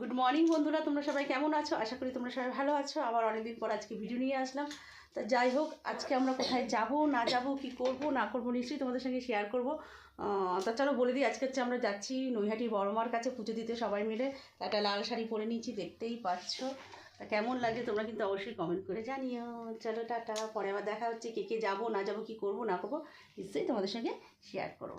Good morning বন্ধুরা, তোমরা সবাই কেমন আছো? আশা করি তোমরা সবাই ভালো আছো। আবার অনেকদিন পর আজকে ভিডিও নিয়ে আসলাম। তা যাই হোক, আজকে আমরা কোথায় যাব, না যাব, কি করব, না করব নিশ্চয়ই তোমাদের সঙ্গে শেয়ার করব। তা চলো বলে দিই, আজকে হচ্ছে আমরা যাচ্ছি নৈহাটি বড়মার কাছে পুজো দিতে সবাই মিলে। একটা লাল শাড়ি পরে নিয়েছি, দেখতেই পাচ্ছ। তা কেমন লাগে তোমরা কিন্তু অবশ্যই কমেন্ট করে জানিও। চলো, টাটা। পরে আবার দেখা হচ্ছে কে কে যাব, না যাব, কি করব, না করব, নিশ্চয়ই তোমাদের সঙ্গে শেয়ার করব।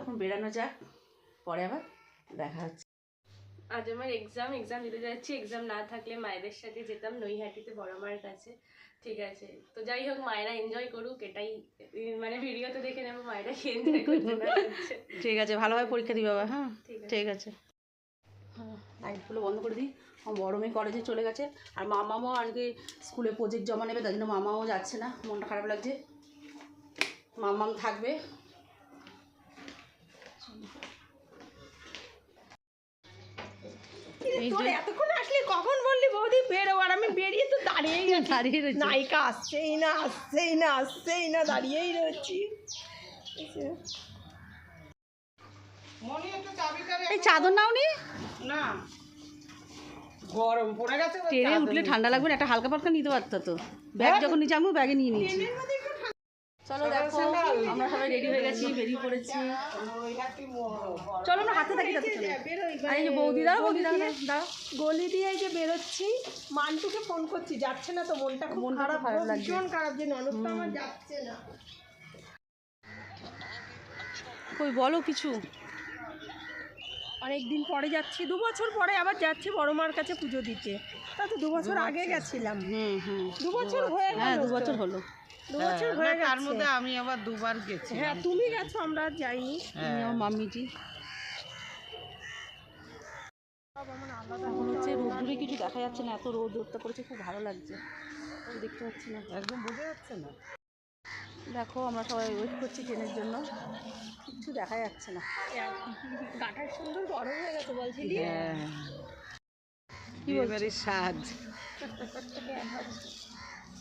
এখন বেরানো যাক পরে আবার দেখা হচ্ছে। আজ আমার এক্সাম এক্সাম দিতে যাচ্ছি। এক্সাম না থাকলে মায়েদের সাথে যেতাম নৈহাটিতে বড় মায়ের কাছে। ঠিক আছে। তো যাই হোক মায়েরা এনজয় করুক এটাই মানে মানে ভিডিওতে দেখে নেব মায়েরা কি এনজয় করছে। ঠিক আছে ভালোভাবে পরীক্ষা দিই বাবা হ্যাঁ? ঠিক আছে। আছে। হ্যাঁ লাইটগুলো বন্ধ করে দিই। আমার বড় মেয়ে কলেজে চলে গেছে। আর মামাও আজকে স্কুলে প্রজেক্ট জমা নেবে তার জন্য মামাও যাচ্ছে না। মনটা খারাপ লাগছে। মামাম থাকবে। এতক্ষণ আসলি কখন বললি বৌদি বেরো? আর আমি বেরিয়ে তো দাঁড়িয়েই গেছি দাঁড়িয়ে রয়েছে। নায়িকা আসছেই না আসছেই না আসছেই না দাঁড়িয়েই রয়েছি। এই চাদর নাও নি। না গরম পড়ে গেছে ট্রেনে উঠলে ঠান্ডা লাগবে না একটা হালকা পাতলা নিতে পারতো তো। ব্যাগ যখন নিচে আমি ব্যাগে নিয়ে নিয়েছি। চলো দেখো আমরা সবাই রেডি হয়ে গেছি বেরিয়ে পড়েছি। চলো হাতে থাকি তাতে আর এই যে বৌদি দাও বৌদি দাও দাও গলি দিয়ে এই যে বেরোচ্ছি মান্টুকে ফোন করছি যাচ্ছে না তো মনটা খুব খারাপ খারাপ লাগছে। ভীষণ খারাপ যে ননদ তো আমার যাচ্ছে না। কই বলো কিছু। অনেক দিন পরে যাচ্ছি দু বছর পরে আবার যাচ্ছি বড় মার কাছে পুজো দিতে। তা তো দু বছর আগে গেছিলাম। হুম হুম। দু বছর হয়ে হ্যাঁ গেল দু বছর হলো। বছর হয়ে গেছে তার মধ্যে আমি আবার দুবার গেছি। হ্যাঁ তুমি গেছো আমরা আর যাইনি। আমার মাম্মিটি এখন হচ্ছে রোদ্দুরে কিছু দেখা যাচ্ছে না এত রোদ রোদটা পড়েছে খুব ভালো লাগছে। দেখতে পাচ্ছি না। একদম বোঝা যাচ্ছে না। দেখো আমরা সবাই ওয়েট করছি ট্রেনের জন্য। কিচ্ছু দেখা যাচ্ছে না। সুন্দর গরম হয়ে গেছে বলছিলি হ্যাঁ। কি বলছো? এবারে সাজ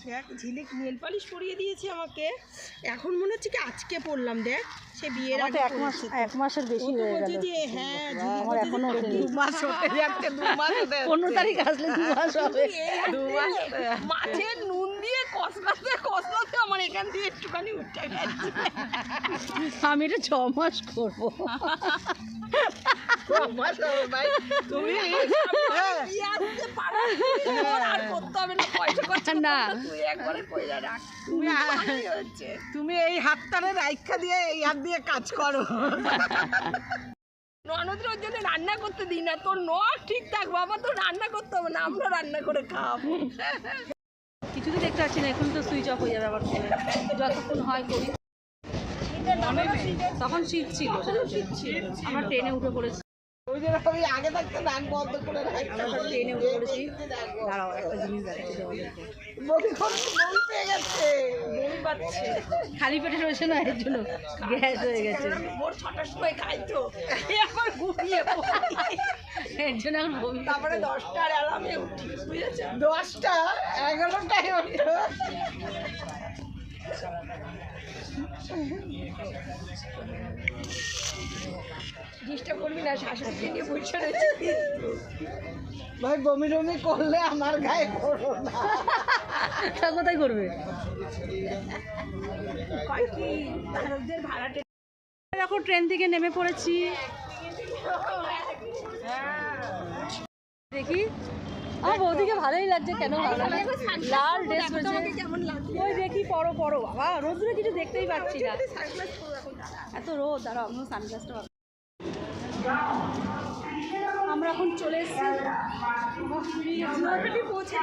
দেখ ঝিলিক নেল পালিশ পরিয়ে দিয়েছে আমাকে। এখন মনে হচ্ছে কি আজকে পড়লাম দেখ। সে বিয়ের আগে এক মাস এক মাসের বেশি হয়ে গেল। যে হ্যাঁ আমার এখনও দু মাস হতে যাচ্ছে দু মাস হতে যাচ্ছে। পনেরো তারিখ আসলে দু মাস হবে। দু মাস নুন দিয়ে কষলাতে আমার এখান দিয়ে একটুখানি উঠে গেছে। আমি এটা ছ মাস করব। তুমি না না এই হাতটারে রাইখা দিয়ে এই হাত দিয়ে কাজ করো। ননদের ওর জন্য রান্না করতে দিই না তোর নখ ঠিক থাক বাবা তো রান্না করতে হবে না আমরা রান্না করে খাওয়াবো কিছু তো দেখতে পাচ্ছি না এখন তো সুইচ অফ হয়ে যাবে আবার যতক্ষণ হয় করি। তখন শীত ছিল। আমরা ট্রেনে উঠে পড়েছি। ওই জন্য আগে থাকতে বন্ধ করে ট্রেনে উঠে পড়েছি দাঁড়াও একটা জিনিস খালি পেটে রয়েছে না এর জন্য গ্যাস হয়ে গেছে। ভোর ছটার সময় খাই তো এখন ঘুমিয়ে পড়ি। এর জন্য এখন বমি তারপরে দশটার অ্যালার্মে উঠি বুঝেছ? দশটা? এগারোটায় ডিস্টার্ব করবি না শাশুড়িকে নিয়ে বসে রয়েছি। ভাই বমি টমি করলে আমার গায়ে করো না। তা কোথায় করবে? ভাড়াটে দেখো ট্রেন থেকে নেমে পড়েছি। দেখি। আমার বৌদিকে ভালোই লাগছে কেন ভালো লাল ড্রেস পরেছে। ওই দেখি পড়ো পড়ো বাবা রোদ্রে কিছু দেখতেই পাচ্ছি না। পরে। এত রোদ দাঁড়াও আমিও সানগ্লাসটা আমরা এখন চলে এসেছি। পৌঁছে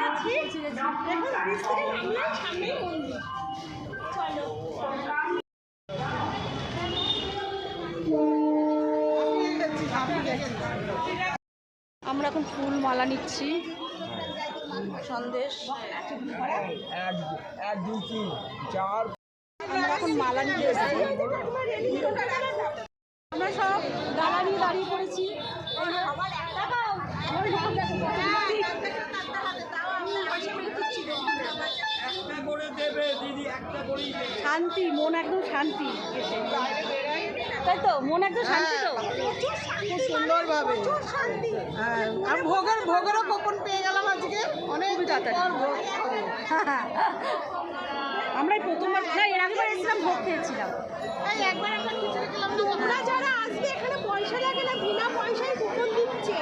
আমরা এখন ফুল মালা নিচ্ছি। সন্দেশ। আমরা এখন মালা নিতে এসেছি। নিয়ে দাঁড়িয়ে পড়েছি। শান্তি মন একদম শান্তি। তাই তো? মন একদম শান্তি তো? খুব সুন্দরভাবে। হ্যাঁ। আর ভোগের ভোগেরও কোপন পেয়ে গেলাম আজকে। অনেক খাব। আমরাই প্রথমবার না এর আগেবার এসেছিলাম ভোগ খেয়েছিলাম। একবার তোমরা যারা আসবে এখানে পয়সা লাগে না বিনা পয়সায় কুপন দিচ্ছে।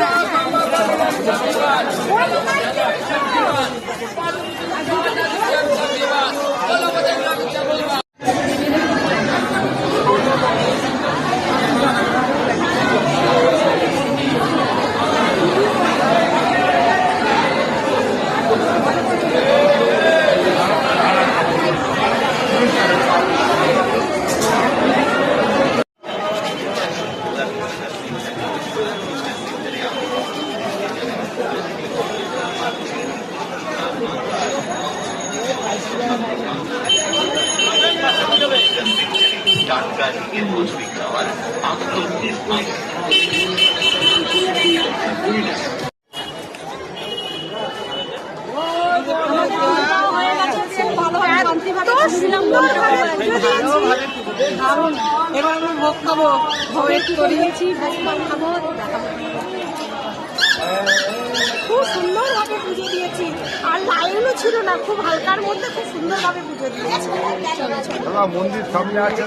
Thank you. দারুণ এবার আমরা ভোগ খাব। ওয়েট করি। খুব সুন্দরভাবে পুজো দিয়েছি। আর লাইনও ছিল না খুব হালকার মধ্যে খুব সুন্দরভাবে পুজো দিয়েছি। মন্দির সামনে আছে।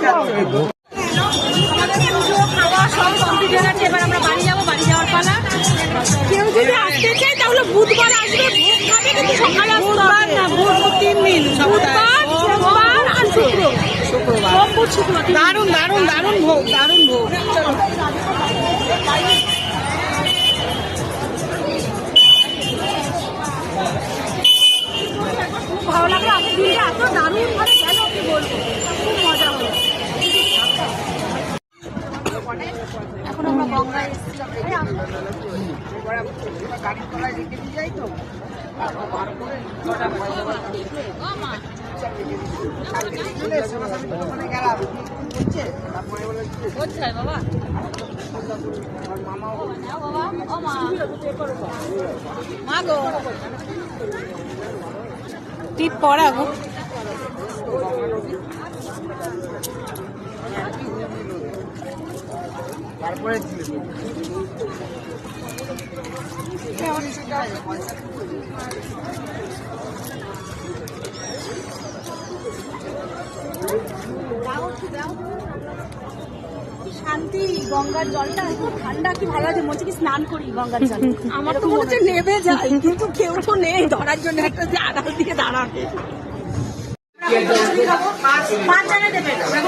খাওয়া সব কমপ্লিট হয়ে গেছে। এবার আমরা বাড়ি যাব বাড়ি যাওয়ার পালা। কেউ যদি আসতে চায় তাহলে বুধবার আসবে ভোগ খাবে কিন্তু সকালে আসতে হবে না বুধবার তিন দিন বুধবার সোমবার আর শুক্র শুক্রবার সোমবার শুক্রবার তিন দিন। দারুণ দারুণ দারুণ ভোগ দারুণ ভোগ। খুব ভালো লাগল আগের দিনটা এত দারুণ ভাবে গেল কি বলব? টিপ পড়া গো। তারপরে দিলে তো। শান্তি গঙ্গার জলটা এত ঠান্ডা কি ভালো আছে মনে কি স্নান করি গঙ্গার জলে? আমার তো মনে হচ্ছে নেবে যায় কিন্তু কেউ তো নেই। ধরার জন্য একটা যে আড়াল দিয়ে দাঁড়াবে। পাঁচ জায়গায় দেবেন এখন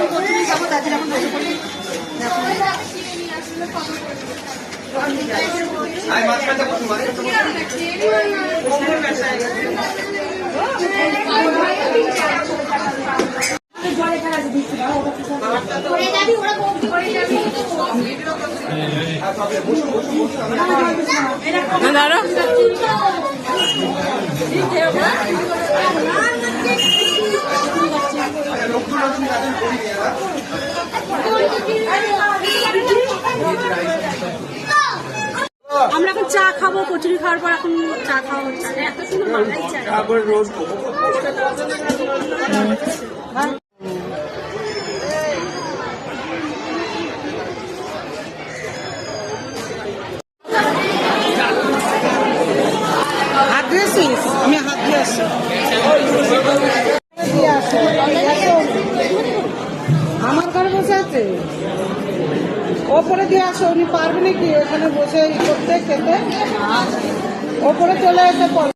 আমরা এখন চা খাব কচুরি খাওয়ার পর এখন চা খাওয়া হচ্ছে। আমার ঘরে বসে আছে? ওপরে দিয়ে আসো উনি পারবে নাকি? এখানে বসে করতে খেতে? ওপরে চলে আসে পরে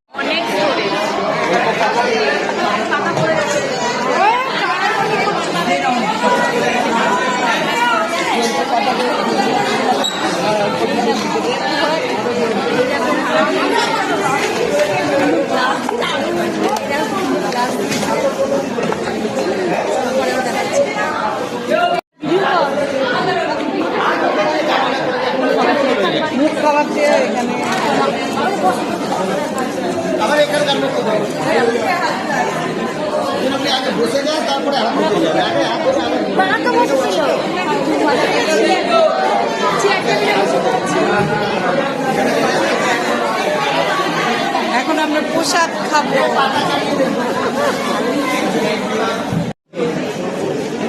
আমরা পোশাক খাব।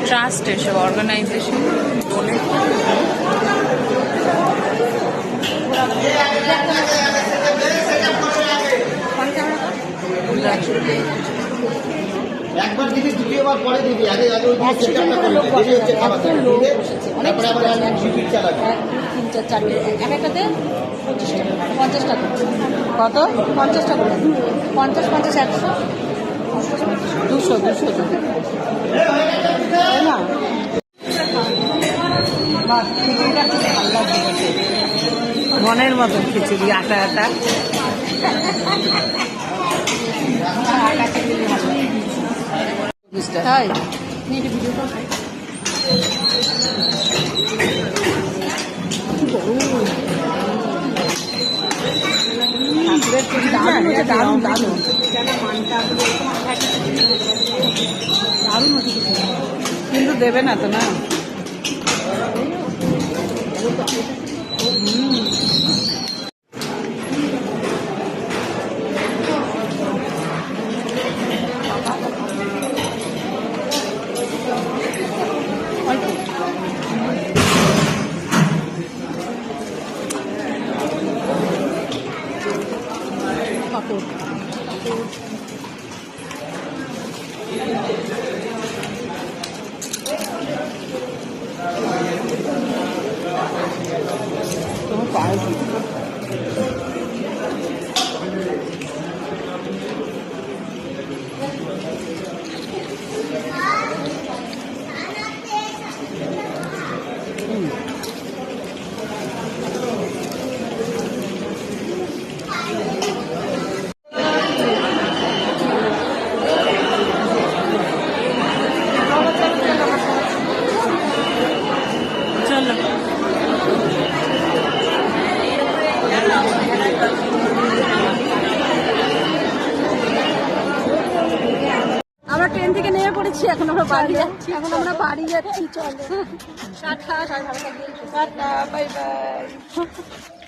ট্রাস্ট এসব অর্গানাইজেশন একবার দিবি দ্বিতীয়বার পরে দিবি। আগে আগে ওই দিকে করবি। দেরি হচ্ছে খাবার তারপরে আবার আমি শিবির চালাবি তিন চার চারটে এক একটাতে পঁচিশ টাকা পঞ্চাশ কত? পঞ্চাশ টাকা পঞ্চাশ পঞ্চাশ একশো। দুশো দুশো না। মনের মতন খিচুড়ি আটা আটা। তাই? খিচুড়ি দারুণ কিন্তু দেবে না তো না। তোমার পায়ে চলো আমরা ট্রেন পড়েছি এখন আমরা বাড়ি যাচ্ছি এখন আমরা বাড়ি যাচ্ছি চলো। Tata tata bye bye.